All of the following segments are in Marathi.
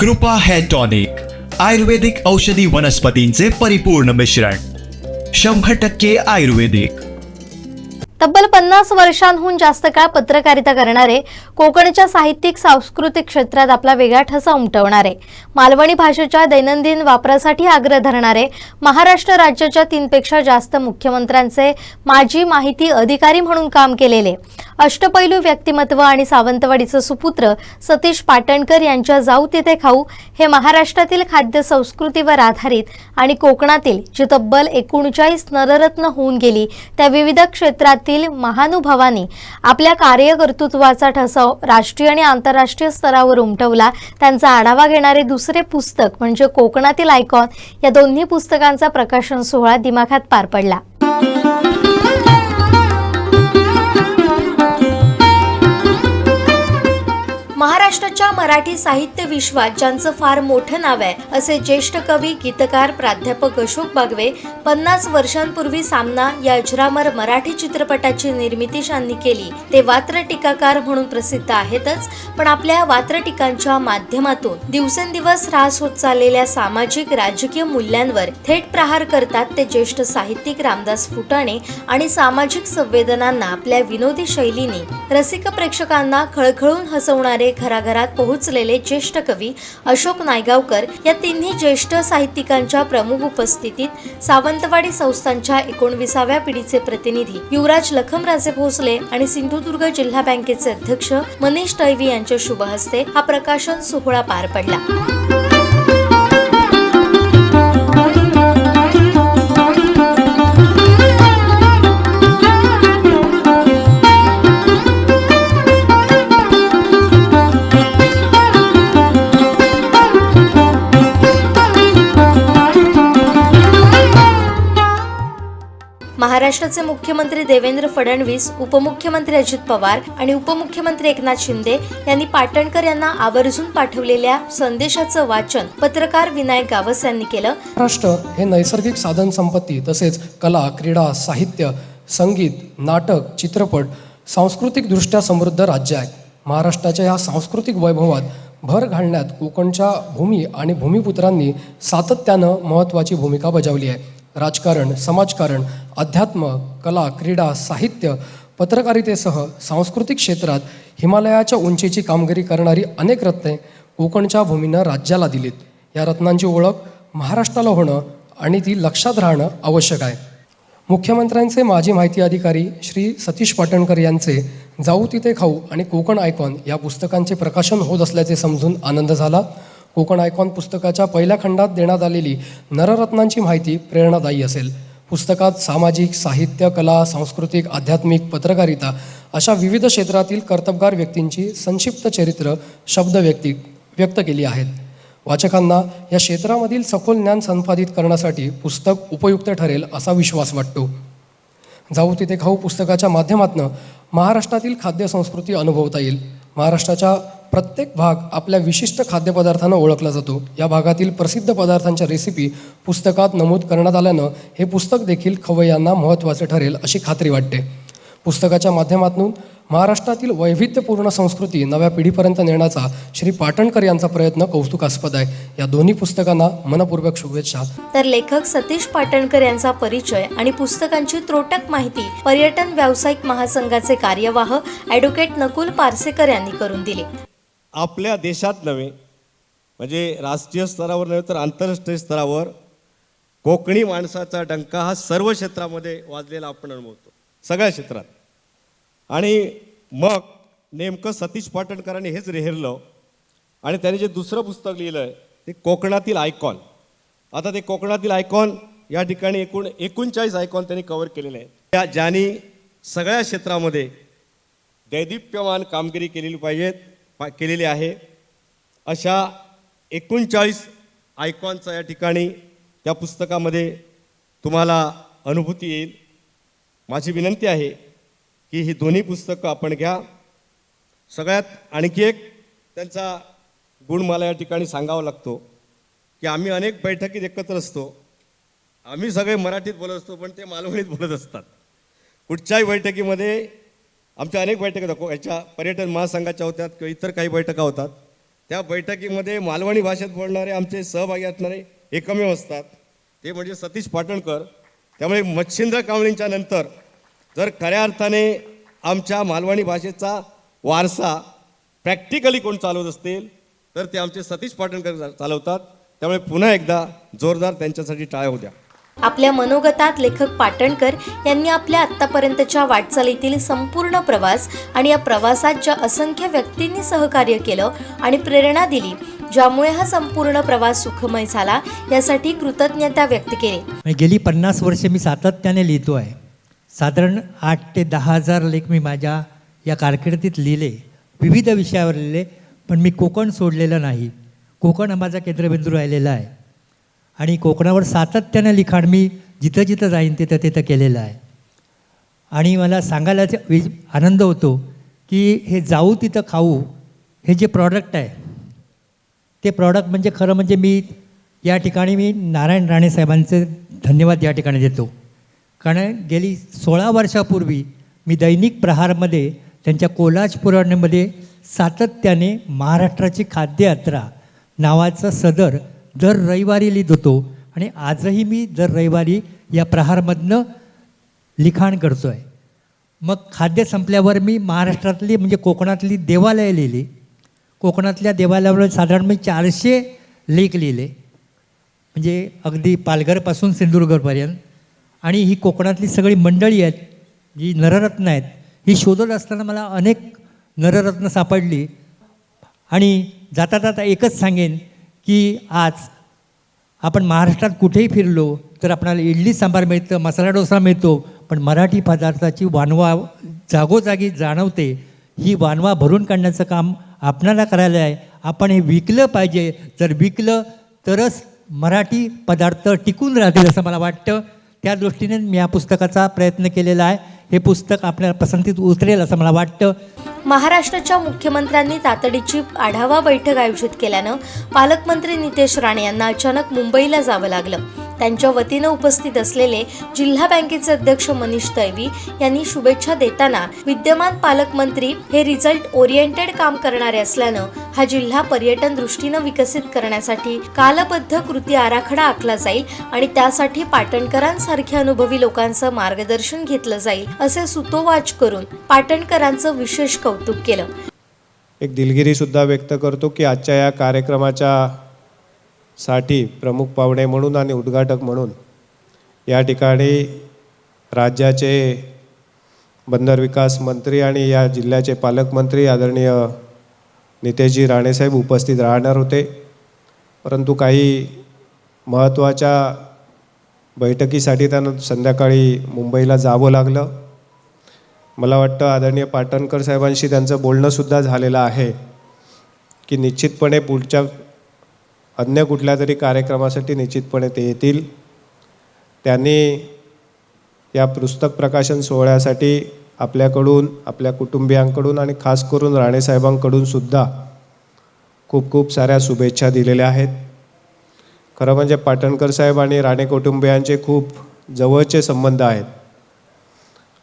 कृपा हेअर टॉनिक आयुर्वेदिक औषधी वनस्पतींचे परिपूर्ण मिश्रण शंभर टक्के आयुर्वेदिक. तब्बल पन्नास वर्षांहून जास्त काळ पत्रकारिता करणारे कोकणच्या साहित्यिक सांस्कृतिक क्षेत्रात आपला वेगळा ठसा उमटवणारे मालवणी भाषेच्या दैनंदिन वापरासाठी आग्रह धरणारे महाराष्ट्र राज्याच्या तीनपेक्षा जास्त मुख्यमंत्र्यांचे माजी माहिती अधिकारी म्हणून काम केलेले अष्टपैलू व्यक्तिमत्व आणि सावंतवाडीचं सुपुत्र सतीश पाटणकर यांच्या जाऊ तिथे खाऊ हे महाराष्ट्रातील खाद्य संस्कृतीवर आधारित आणि कोकणातील जी तब्बल एकोणचाळीस नररत्न होऊन गेली त्या विविध क्षेत्रातील महानुभावांनी आपल्या कार्यकर्तृत्वाचा ठसाव राष्ट्रीय आणि आंतरराष्ट्रीय स्तरावर उमटवला. त्यांचा आढावा घेणारे दुसरे पुस्तक म्हणजे कोकणातील आयकॉन या दोन्ही पुस्तकांचा प्रकाशन सोहळा दिमाखात पार पडला. महाराष्ट्राच्या मराठी साहित्य विश्वात ज्यांचं फार मोठं नाव आहे असे ज्येष्ठ कवी गीतकार प्राध्यापक अशोक बागवे पन्नास वर्षांपूर्वी सामना या अजरामर मराठी चित्रपटाची निर्मिती ज्यांनी केली. ते वात्र टीकाकार म्हणून प्रसिद्ध आहेतच पण आपल्या वात्र टीकांच्या माध्यमातून दिवसेंदिवस ऱ्हास होत चाललेल्या सामाजिक राजकीय मूल्यांवर थेट प्रहार करतात ते ज्येष्ठ साहित्यिक रामदास फुटाणे आणि सामाजिक संवेदनांना आपल्या विनोदी शैलीने रसिक प्रेक्षकांना खळखळून हसवणारे घराघरात पोहोचलेले ज्येष्ठ कवी अशोक नायगावकर या तिन्ही ज्येष्ठ साहित्यिकांच्या प्रमुख उपस्थितीत सावंतवाडी संस्थांच्या एकोणविसाव्या पिढीचे प्रतिनिधी युवराज लखमराजे भोसले आणि सिंधुदुर्ग जिल्हा बँकेचे अध्यक्ष मनीष तैवी यांच्या शुभ हस्ते हा प्रकाशन सोहळा पार पडला. महाराष्ट्राचे मुख्यमंत्री देवेंद्र फडणवीस उपमुख्यमंत्री अजित पवार आणि उपमुख्यमंत्री एकनाथ शिंदे यांनी पाटणकर यांना आवर्जून पाठवलेल्या संदेशाचं वाचन पत्रकार विनायक गावस यांनी केलं. महाराष्ट्र हे नैसर्गिक साधन संपत्ती तसेच कला क्रीडा साहित्य संगीत नाटक चित्रपट सांस्कृतिकदृष्ट्या समृद्ध राज्य आहे. महाराष्ट्राच्या या सांस्कृतिक वैभवात भर घालण्यात कोकणच्या भूमी आणि भूमिपुत्रांनी सातत्यानं महत्त्वाची भूमिका बजावली आहे. राजकारण समाजकारण अध्यात्म कला क्रीडा साहित्य पत्रकारितेसह सांस्कृतिक क्षेत्रात हिमालयाच्या उंचीची कामगिरी करणारी अनेक रत्ने कोकणच्या भूमीनं राज्याला दिलीत. या रत्नांची ओळख महाराष्ट्राला होणं आणि ती लक्षात राहणं आवश्यक आहे. मुख्यमंत्र्यांचे माजी माहिती अधिकारी श्री सतीश पाटणकर यांचे जाऊ तिथे खाऊ आणि कोकण आयकॉन या पुस्तकांचे प्रकाशन होत असल्याचे समजून आनंद झाला. कोकण आयकॉन पुस्तकाच्या पहिल्या खंडात देण्यात आलेली नररत्नांची माहिती प्रेरणादायी असेल. पुस्तकात सामाजिक साहित्य कला सांस्कृतिक आध्यात्मिक पत्रकारिता अशा विविध क्षेत्रातील कर्तबगार व्यक्तींची संक्षिप्त चरित्र शब्द व्यक्ती व्यक्त केली आहेत. वाचकांना या क्षेत्रामधील सखोल ज्ञान संपादित करण्यासाठी पुस्तक उपयुक्त ठरेल असा विश्वास वाटतो. जाऊ तिथे खाऊ पुस्तकाच्या माध्यमातून महाराष्ट्रातील खाद्य संस्कृती अनुभवता येईल. महाराष्ट्राच्या प्रत्येक भाग आपल्या विशिष्ट खाद्यपदार्थांना ओळखला जातो. या भागातील प्रसिद्ध पदार्थांच्या रेसिपी पुस्तकात नमूद करण्यात आल्यानं हे पुस्तक देखील खवय्यांना महत्त्वाचे ठरेल अशी खात्री वाटते. पुस्तकाच्या माध्यमातून महाराष्ट्रातील वैविध्यपूर्ण संस्कृती नव्या पिढीपर्यंत नेण्याचा श्री पाटणकर यांचा प्रयत्न कौतुकास्पद आहे. या दोन्ही पुस्तकांना मनपूर्वक शुभेच्छा. तर लेखक सतीश पाटणकर यांचा परिचय आणि पुस्तकांची त्रोटक माहिती पर्यटन व्यावसायिक महासंघाचे कार्यवाह ॲडव्होकेट नकुल पारसेकर यांनी करून दिली. आपल्या देशात नव्हे म्हणजे राष्ट्रीय स्तरावर नव्हे तर आंतरराष्ट्रीय स्तरावर कोकणी माणसाचा डंका हा सर्व क्षेत्रामध्ये वाजलेला आपण अनुभवतो सगळ्या क्षेत्रात. आणि मग नेमकं सतीश पाटणकरांनी हेच रेहरलं आणि त्याने जे दुसरं पुस्तक लिहिलं आहे ते कोकणातील आयकॉन. आता ते कोकणातील आयकॉन या ठिकाणी एकूण एकोणचाळीस आयकॉन त्यांनी कव्हर केलेले आहेत. त्या ज्यांनी सगळ्या क्षेत्रामध्ये दैदिप्यमान कामगिरी केलेली पाहिजेत केलेली आहे. अशा एकोणचाळीस आयकॉनचा या ठिकाणी त्या पुस्तकामध्ये तुम्हाला अनुभूती येईल. माझी विनंती आहे की ही दोन्ही पुस्तकं आपण घ्या. सगळ्यात आणखी एक त्यांचा गुण मला या ठिकाणी सांगावा लागतो की आम्ही अनेक बैठकीत एकत्र असतो. आम्ही सगळे मराठीत बोलत असतो पण ते मालवणीत बोलत असतात. कुठच्याही बैठकीमध्ये आमच्या अनेक बैठका होत्या. याच्या पर्यटन महासंघाच्या होत्या किंवा इतर काही बैठका होतात. त्या बैठकीमध्ये मालवणी भाषेत बोलणारे आमचे सहभागी असणारे एकमेव असतात. ते म्हणजे सतीश पाटणकर. त्यामुळे मच्छिंद्र कांबळींच्या नंतर जर खऱ्या अर्थाने आमच्या मालवणी भाषेचा वारसा प्रॅक्टिकली कोण चालवत असतील तर ते आमचे सतीश पाटणकर चालवतात. त्यामुळे पुन्हा एकदा जोरदार त्यांच्यासाठी टाळ्या होत्या. आपल्या मनोगतात लेखक पाटणकर यांनी आपल्या आत्तापर्यंतच्या वाटचालीतील संपूर्ण प्रवास आणि या प्रवासात ज्या असंख्य व्यक्तींनी सहकार्य केलं आणि प्रेरणा दिली ज्यामुळे हा संपूर्ण प्रवास सुखमय झाला यासाठी कृतज्ञता व्यक्त केली. गेली पन्नास वर्षे मी सातत्याने लिहितो आहे. साधारण आठ ते दहा हजार लेख मी माझ्या या कारकिर्दीत लिहिले विविध विषयावर लिहिले पण मी कोकण सोडलेलं नाही. कोकण हा माझा केंद्रबिंदू राहिलेला आहे. आणि कोकणावर सातत्यानं लिखाण मी जिथं जिथं जाईन तिथं तिथं केलेलं आहे. आणि मला सांगायला आनंद होतो की हे जाऊ तिथं खाऊ हे जे प्रॉडक्ट आहे ते प्रॉडक्ट म्हणजे खरं म्हणजे मी या ठिकाणी मी नारायण राणे साहेबांचे धन्यवाद या ठिकाणी देतो. कारण गेली सोळा वर्षापूर्वी मी दैनिक प्रहारमध्ये त्यांच्या कोलाज पुराणमध्ये सातत्याने महाराष्ट्राची खाद्ययात्रा नावाचं सदर दर रविवारी लिहित होतो. आणि आजही मी दर रविवारी या प्रहारमधनं लिखाण करतो आहे मग खाद्य संपल्यावर मी महाराष्ट्रातली म्हणजे कोकणातली देवालयं लिहिली. कोकणातल्या देवालयावर साधारण मी चारशे लेख लिहिले. म्हणजे अगदी पालघरपासून सिंधुदुर्गपर्यंत. आणि ही कोकणातली सगळी मंडळी आहेत जी नररत्न आहेत ही शोधत असताना मला अनेक नररत्न सापडली. आणि जाता जाता एकच सांगेन की आज आपण महाराष्ट्रात कुठेही फिरलो तर आपल्याला इडली सांबार मिळतं मसाला डोसा मिळतो पण मराठी पदार्थाची वानवा जागोजागी जाणवते. ही वानवा भरून काढण्याचं काम आपणाला करायला आहे. आपण हे विकलं पाहिजे. जर विकलं तरच मराठी पदार्थ टिकून राहतील असं मला वाटतं. त्या दृष्टीने मी या पुस्तकाचा प्रयत्न केलेला आहे. हे पुस्तक आपल्या पसंतीत उतरेल असं मला वाटतं. महाराष्ट्राच्या मुख्यमंत्र्यांनी तातडीची आढावा बैठक आयोजित केल्यानं पालकमंत्री नितेश राणे यांना अचानक मुंबईला जावं लागलं. त्यांच्या वतीनं उपस्थित असलेले जिल्हा बँकेचे अध्यक्ष मनीष तैवी यांनी शुभेच्छा देताना विद्यमान पालकमंत्री हे रिझल्ट ओरिएंटेड काम करणारे असल्यानं हा जिल्हा पर्यटन दृष्टीनं विकसित करण्यासाठी कालबद्ध कृती आराखडा आखला जाईल आणि त्यासाठी पाटणकरांसारख्या अनुभवी लोकांचं मार्गदर्शन घेतलं जाईल असे सुतोवाच करून पाटणकरांचं विशेष कौतुक केलं. एक दिलगिरीसुद्धा व्यक्त करतो की आजच्या या कार्यक्रमाच्या साठी प्रमुख पाहुणे म्हणून आणि उद्घाटक म्हणून या ठिकाणी राज्याचे बंदर विकास मंत्री आणि या जिल्ह्याचे पालकमंत्री आदरणीय नितेशजी राणेसाहेब उपस्थित राहणार होते. परंतु काही महत्त्वाच्या बैठकीसाठी त्यांना संध्याकाळी मुंबईला जावं लागलं. मला वाटतं आदरणीय पाटणकर साहेबांशी त्यांचं बोलणंसुद्धा झालेलं आहे की निश्चितपणे पुढच्या अन्य कुठल्या तरी कार्यक्रमासाठी निश्चितपणे ते येतील. त्यांनी या पुस्तक प्रकाशन सोहळ्यासाठी आपल्याकडून आपल्या कुटुंबियांकडून आणि खास करून राणेसाहेबांकडून सुद्धा खूप खूप साऱ्या शुभेच्छा दिलेल्या आहेत. खरं म्हणजे पाटणकर साहेब आणि राणे कुटुंबियांचे खूप जवळचे संबंध आहेत.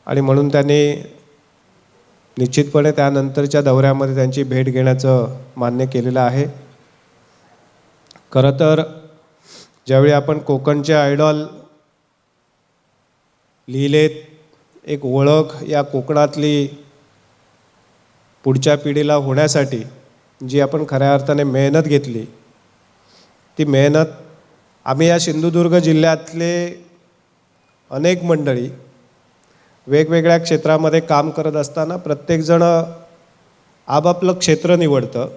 आणि म्हणून त्यांनी निश्चितपणे त्यानंतरच्या दौऱ्यामध्ये त्यांची भेट घेण्याचं मान्य केलेलं आहे. खरं तर ज्यावेळी आपण कोकणचे आयडॉल लिहिलेत एक ओळख या कोकणातली पुढच्या पिढीला होण्यासाठी जी आपण खऱ्या अर्थाने मेहनत घेतली ती मेहनत आम्ही या सिंधुदुर्ग जिल्ह्यातले अनेक मंडळी वेगवेगळ्या क्षेत्रामध्ये काम करत असताना प्रत्येकजण आपापलं क्षेत्र निवडतं.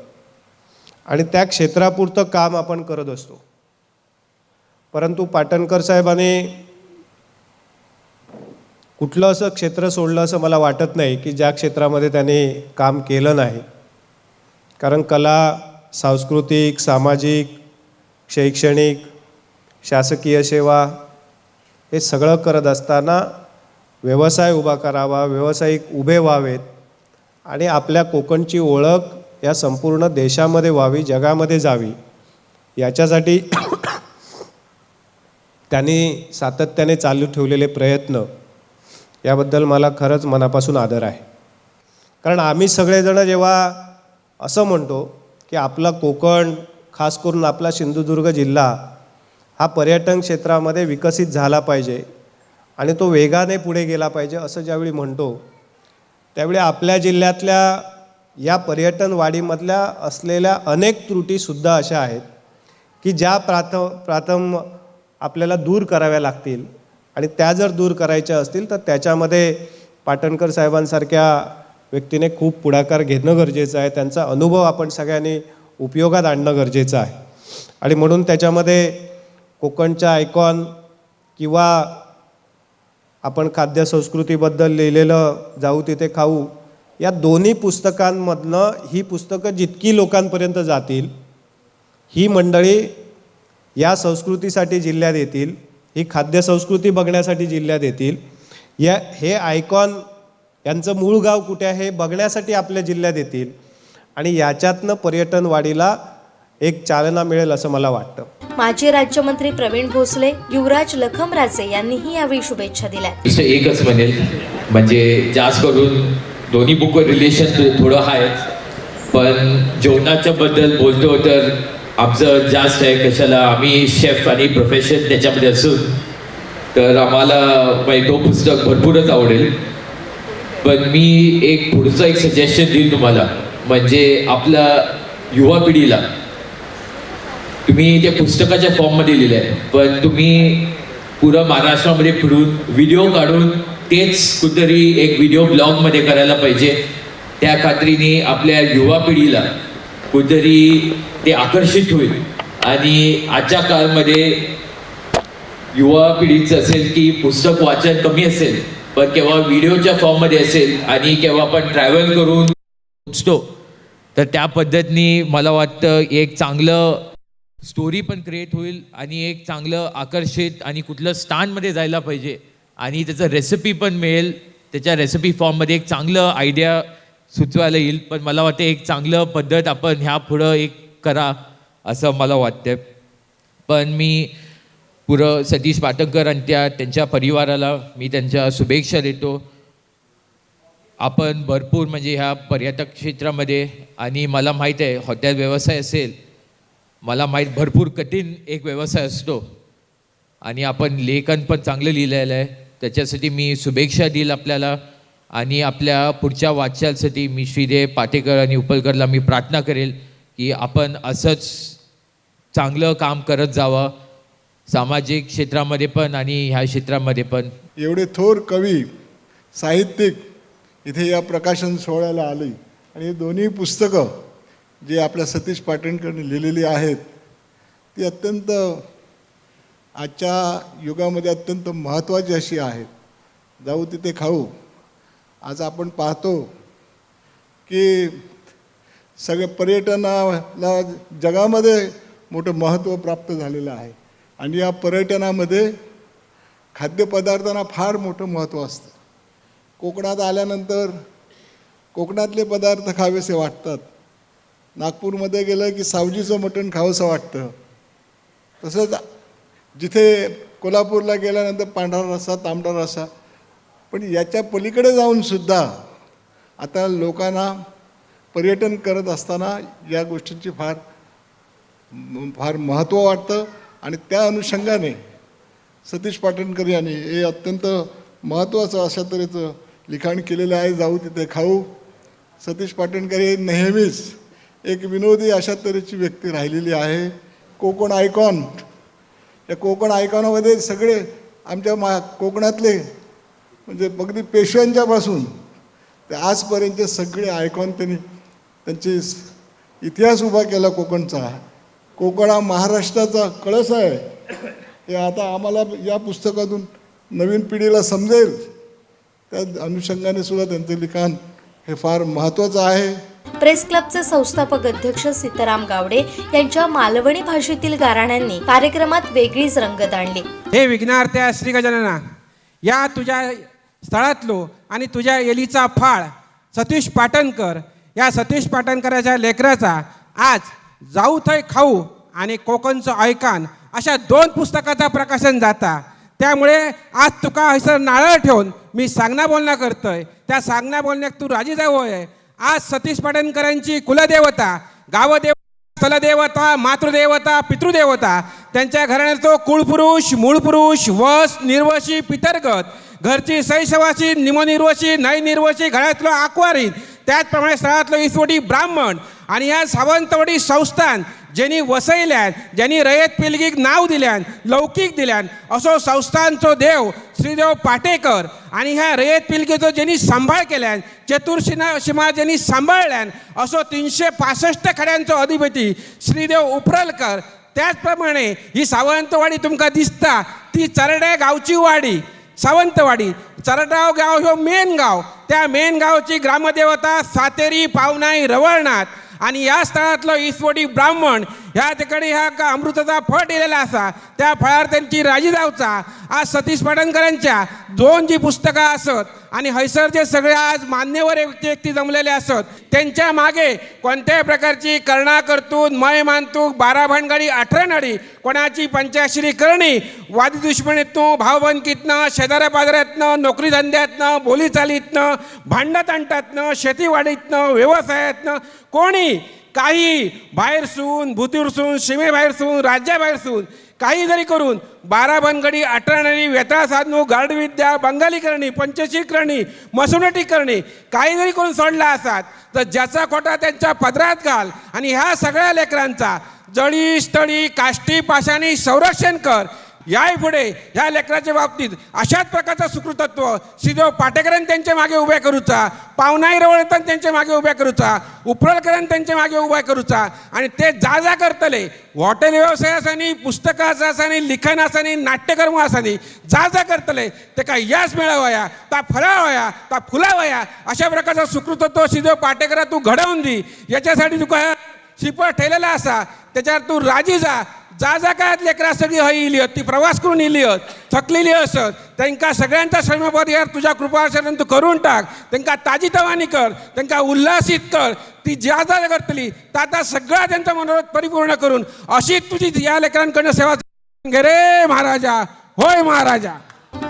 आणि त्या क्षेत्रापुरतं काम आपण करत असतो. परंतु पाटणकर साहेबांनी कुठलं असं क्षेत्र सोडलं असं मला वाटत नाही की ज्या क्षेत्रामध्ये त्यांनी काम केलं नाही. कारण कला सांस्कृतिक सामाजिक शैक्षणिक शासकीय सेवा हे सगळं करत असताना व्यवसाय उभा करावा व्यावसायिक उभे व्हावेत आणि आपल्या कोकणची ओळख या संपूर्ण देशामध्ये व्हावी जगामध्ये जावी याच्यासाठी त्यांनी सातत्याने चालू ठेवलेले प्रयत्न याबद्दल मला खरंच मनापासून आदर आहे. कारण आम्ही सगळेजणं जेव्हा असं म्हणतो की आपला कोकण खास करून आपला सिंधुदुर्ग जिल्हा हा पर्यटन क्षेत्रामध्ये विकसित झाला पाहिजे आणि तो वेगाने पुढे गेला पाहिजे असं ज्यावेळी म्हणतो त्यावेळी आपल्या जिल्ह्यातल्या या पर्यटन वाढीमधल्या असलेल्या अनेक त्रुटीसुद्धा अशा आहेत की ज्या प्राथम प्राथम आपल्याला दूर कराव्या लागतील. आणि त्या जर दूर करायच्या असतील तर त्याच्यामध्ये पाटणकर साहेबांसारख्या व्यक्तीने खूप पुढाकार घेणं गरजेचं आहे. त्यांचा अनुभव आपण सगळ्यांनी उपयोगात आणणं गरजेचं आहे. आणि म्हणून त्याच्यामध्ये कोकणच्या आयकॉन किंवा आपण खाद्य संस्कृतीबद्दल लिहिलेलं जाऊ तिथे खाऊ या दोन्ही पुस्तकांमधनं ही पुस्तकं जितकी लोकांपर्यंत जातील ही मंडळी या संस्कृतीसाठी जिल्ह्यात येतील ही खाद्य संस्कृती बघण्यासाठी जिल्ह्यात येतील या हे आयकॉन यांचं मूळ गाव कुठे आहे हे बघण्यासाठी आपल्या जिल्ह्यात येतील आणि याच्यातनं पर्यटन वाढीला एक चालना मिळेल असं मला वाटतं. माजी राज्यमंत्री प्रवीण भोसले युवराज लखमराजे यांनीही यावेळी शुभेच्छा दिल्या एकच म्हणेल म्हणजे जास्त करून दोन्ही बुकवर रिलेशन थोडं आहेच पण जेवणाच्या बद्दल बोलतो तर आमचं जास्त आहे कशाला आम्ही शेफ आणि प्रोफेशन त्याच्यामध्ये असून तर आम्हाला म्हणजे तो पुस्तक भरपूरच आवडेल. पण मी एक पुढचं एक सजेशन देईल तुम्हाला. म्हणजे आपल्या युवा पिढीला. तुम्ही त्या पुस्तकाच्या फॉर्ममध्ये लिहिलं आहे पण तुम्ही पुरं महाराष्ट्रामध्ये फिरून व्हिडिओ काढून तेच कुठेतरी एक व्हिडिओ ब्लॉगमध्ये करायला पाहिजे. त्या खात्रीने आपल्या युवा पिढीला कुठेतरी ते आकर्षित होईल. आणि आजच्या काळामध्ये युवा पिढीचं असेल की पुस्तक वाचन कमी असेल पण केव्हा व्हिडिओच्या फॉर्ममध्ये असेल आणि केव्हा आपण ट्रॅव्हल करून पोचतो तर त्या पद्धतीने मला वाटतं एक चांगलं स्टोरी पण क्रिएट होईल आणि एक चांगलं आकर्षित आणि कुठलं स्थानमध्ये जायला पाहिजे. आणि त्याचं रेसिपी पण मिळेल. त्याच्या रेसिपी फॉर्ममध्ये एक चांगलं आयडिया सुचवायला येईल. पण मला वाटतं एक चांगलं पद्धत आपण ह्या पुढं एक करा असं मला वाटतं पण मी पुरं सतीश पाटणकर आणि त्या त्यांच्या परिवाराला मी त्यांच्या शुभेच्छा देतो. आपण भरपूर म्हणजे ह्या पर्यटक क्षेत्रामध्ये आणि मला माहीत आहे हॉटेल व्यवसाय असेल मला माहीत भरपूर कठीण एक व्यवसाय असतो. आणि आपण लेखन पण चांगलं लिहिलेलं आहे. त्याच्यासाठी मी शुभेच्छा देईल आपल्याला. आणि आपल्या पुढच्या वाटचालसाठी मी श्रीदेव पाटेकर आणि उपलकरला मी प्रार्थना करेल की आपण असंच चांगलं काम करत जावं. सामाजिक क्षेत्रामध्ये पण आणि ह्या क्षेत्रामध्ये पण. एवढे थोर कवी साहित्यिक इथे या प्रकाशन सोहळ्याला आली. आणि दोन्ही पुस्तकं जी आपल्या सतीश पाटणकरने लिहिलेली आहेत ती अत्यंत आजच्या युगामध्ये अत्यंत महत्त्वाची अशी आहेत जाऊ तिथे खाऊ. आज आपण पाहतो की सगळे पर्यटनाला जगामध्ये मोठं महत्त्व प्राप्त झालेलं आहे. आणि या पर्यटनामध्ये खाद्यपदार्थांना फार मोठं महत्त्व असतं. कोकणात आल्यानंतर कोकणातले पदार्थ खावेसे वाटतात. नागपूरमध्ये गेलं की सावजीचं मटण खावंसं वाटतं. तसंच जिथे कोल्हापूरला गेल्यानंतर पांढरा रस्सा तांबडा रस्सा पण याच्या पलीकडे जाऊन सुद्धा आता लोकांना पर्यटन करत असताना या गोष्टींची फार फार महत्त्व वाटतं आणि त्या अनुषंगाने सतीश पाटणकर यांनी हे अत्यंत महत्त्वाचं अशा तऱ्हेचं लिखाण केलेलं आहे जाऊ तिथे खाऊ. सतीश पाटणकर हे नेहमीच एक विनोदी अशा तऱ्हेची व्यक्ती राहिलेली आहे. कोकण आयकॉन. या कोकण आयकॉनामध्ये सगळे आमच्या मा कोकणातले म्हणजे अगदी पेशव्यांच्यापासून ते आजपर्यंतचे सगळे आयकॉन त्यांनी त्यांचे इतिहास उभा केला कोकणचा. कोकण हा महाराष्ट्राचा कळस आहे. हे आता आम्हाला या पुस्तकातून नवीन पिढीला समजेल. त्या अनुषंगाने सुद्धा त्यांचं लिखाण हे फार महत्त्वाचं आहे. प्रेस क्लबचे संस्थापक अध्यक्ष सीताराम गावडे यांच्या मालवणी भाषेतील गाराण्यांनी कार्यक्रमात वेगळीच रंगत आणली हे विघ्नार्थ्या श्री गजानना या तुझ्या स्थळातलो आणि तुझ्या एलीचा फाळ सतीश पाटणकर या सतीश पाटणकराच्या लेकराचा आज जाऊ थंय खाऊ आणि कोकणचं ऐकान अशा दोन पुस्तकाचा प्रकाशन जाता. त्यामुळे आज तुका हयसर नारळ ठेवून मी सांगणा बोलणं करतोय. त्या सांगना बोलण्यात तू राजी जाऊ आहे आज सतीश पाटणकरांची कुलदेवता गावदेव स्थलदेवता मातृदेवता पितृदेवता त्यांच्या घराण्यात तो कुळपुरुष मूळपुरुष वस निर्वशी पितरगत घरची सैशवासी निमनिर्वशी नैनिर्वशी घरातलं आकवारीत त्याचप्रमाणे स्थळातलं इसवटी ब्राह्मण आणि ह्या सावंतवाडी संस्थान ज्यांनी वसयल्यान ज्यांनी रयत पिलगीक नाव दिल्यान लौकिक दिल्यान असो संस्थांचो देव श्रीदेव पाटेकर आणि ह्या रयत पिलगेचो ज्यांनी सांभाळ केल्यान चतुर्शिना शिमा ज्यांनी सांभाळल्यान असो तीनशे पासष्ट खड्यांचो अधिपती श्रीदेव उपरलकर त्याचप्रमाणे ही सावंतवाडी तुमकां दिसता ती चरड्या गांवची वाडी सावंतवाडी चरडाव गाव ह्यो मेन गाव. त्या मेन गावची ग्रामदेवता सातेरी पावनाई रवळनाथ. आणि या स्थळातलो इसवटी ब्राह्मण ह्या ठिकाणी ह्या का अमृताचा फळ दिलेला असा त्या फळार त्यांची राजी जावचा आज सतीश पाटणकरांच्या दोन जी पुस्तकं असत आणि हैसर जे सगळे आज मान्यवर व्यक्ती व्यक्ती जमलेले असत त्यांच्या मागे कोणत्याही प्रकारची कर्णा करतून मय मानतूक बारा भानगडी अठरा नडी कोणाची पंचाश्री करणी वादी दुश्मनीतनं भावबंदकीतनं शेजाऱ्या पाजाऱ्यातनं नोकरी धंद्यातनं बोलीचालीतनं भांडतांटातनं शेतीवाडीतनं व्यवसायातनं कोणी काही बाहेरसून भूतीरसून सीमेबाहेरसून राज्याबाहेरसून काही जरी करून बारा बनगडी अठरा नळी साधनू गार्डविद्या बंगाली करणी पंचशी करणी मसुनटी करणी काही जरी करून सोडला असात तर ज्याचा खोटा त्यांच्या पदरात घाल आणि ह्या सगळ्या लेकरांचा जळी स्थळी काष्टी पाशाणी संरक्षण कर. याही पुढे ह्या लेकराच्या बाबतीत अशाच प्रकारचा सुकृतत्व श्रीदेव पाटेकरांनी त्यांच्या मागे उभ्या करूचा पावनाई रवळतन त्यांच्या मागे उभ्या करूचा उपरळकरांनी त्यांच्या मागे उभ्या करूचा आणि ते जा जा करतले. हॉटेल व्यवसाय असानी पुस्तकाचं आसानी लिखाण असानी नाट्यकर्म आसानी जा जा करतले. ते काय यश मेळावया ता फळावया ता फुलावया अशा प्रकारचा सुकृतत्व श्रीदेव पाटेकरा तू घडवून दी. याच्यासाठी तुका शिपळ ठेवलेला असा. त्याच्यावर तू राजी जा. जा जा काळात लेकरा सगळी हय इली ती प्रवास करून इली हत थकलेली असत. त्यांका सगळ्यांचा श्रमपद यार तुझ्या कृपा असेल तू करून टाक. त्यांका ताजी तवानी कर त्यांका उल्हासित कर. ती ज्या जा करतली ता ता सगळा त्यांचा मनोरथ परिपूर्ण करून अशी तुझी या लेकरांकडनं सेवा घे रे महाराजा. होय महाराजा.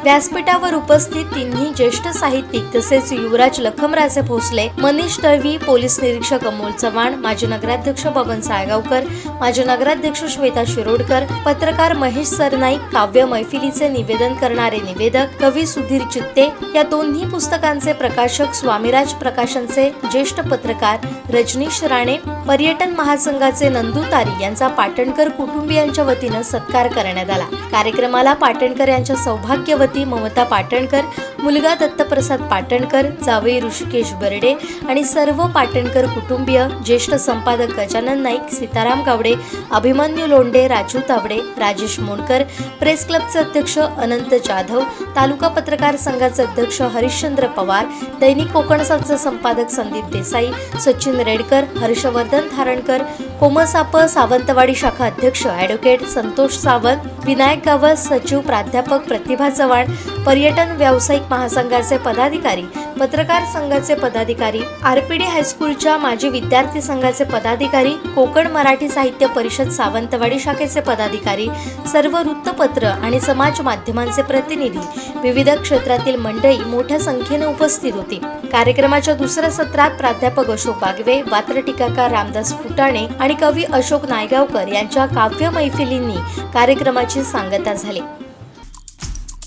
व्यासपीठावर उपस्थित तिन्ही ज्येष्ठ साहित्यिक तसेच युवराज लखमराजे भोसले मनीष दळवी पोलीस निरीक्षक अमोल चव्हाण माजी नगराध्यक्ष बबन साळगावकर माजी नगराध्यक्ष श्वेता शिरोडकर पत्रकार महेश सरनाईक काव्य मैफिलीचे निवेदन करणारे निवेदक कवी सुधीर चित्ते या दोन्ही पुस्तकांचे प्रकाशक स्वामीराज प्रकाशनचे ज्येष्ठ पत्रकार रजनीश राणे पर्यटन महासंघाचे नंदू तारी यांचा पाटणकर कुटुंबियांच्या वतीनं सत्कार करण्यात आला. कार्यक्रमाला पाटणकर यांच्या सौभाग्यवती ममता पाटणकर मुलगा दत्तप्रसाद पाटणकर जावई ऋषिकेश बर्डे आणि सर्व पाटणकर कुटुंबीय ज्येष्ठ संपादक गजानन नाईक सीताराम गावडे अभिमन्यू लोंडे राजू तावडे राजेश मोणकर प्रेस क्लबचे अध्यक्ष अनंत जाधव तालुका पत्रकार संघाचे अध्यक्ष हरिश्चंद्र पवार दैनिक कोकणसाचे संपादक संदीप देसाई सचिन रेडकर हर्षवर्धन धारणकर कोमसाप सावंतवाडी शाखा अध्यक्ष ॲडव्होकेट संतोष सावंत विनायक गावस सचिव प्राध्यापक प्रतिभा चव्हाण पर्यटन व्यावसायिक महासंघाचे पदाधिकारी पत्रकार संघाचे पदाधिकारी आरपीडी हायस्कूलच्या माजी विद्यार्थी संघाचे पदाधिकारी कोकण मराठी साहित्य परिषद सावंतवाडी शाखेचे पदाधिकारी सर्व वृत्तपत्र आणि समाज माध्यमांचे प्रतिनिधी विविध क्षेत्रातील मंडळी मोठ्या संख्येने उपस्थित होती. कार्यक्रमाच्या दुसऱ्या सत्रात प्राध्यापक अशोक बागवे वात्र टीकाकार रामदास फुटाणे आणि कवी अशोक नायगावकर यांच्या काव्य मैफिलींनी कार्यक्रमाची सांगता झाली.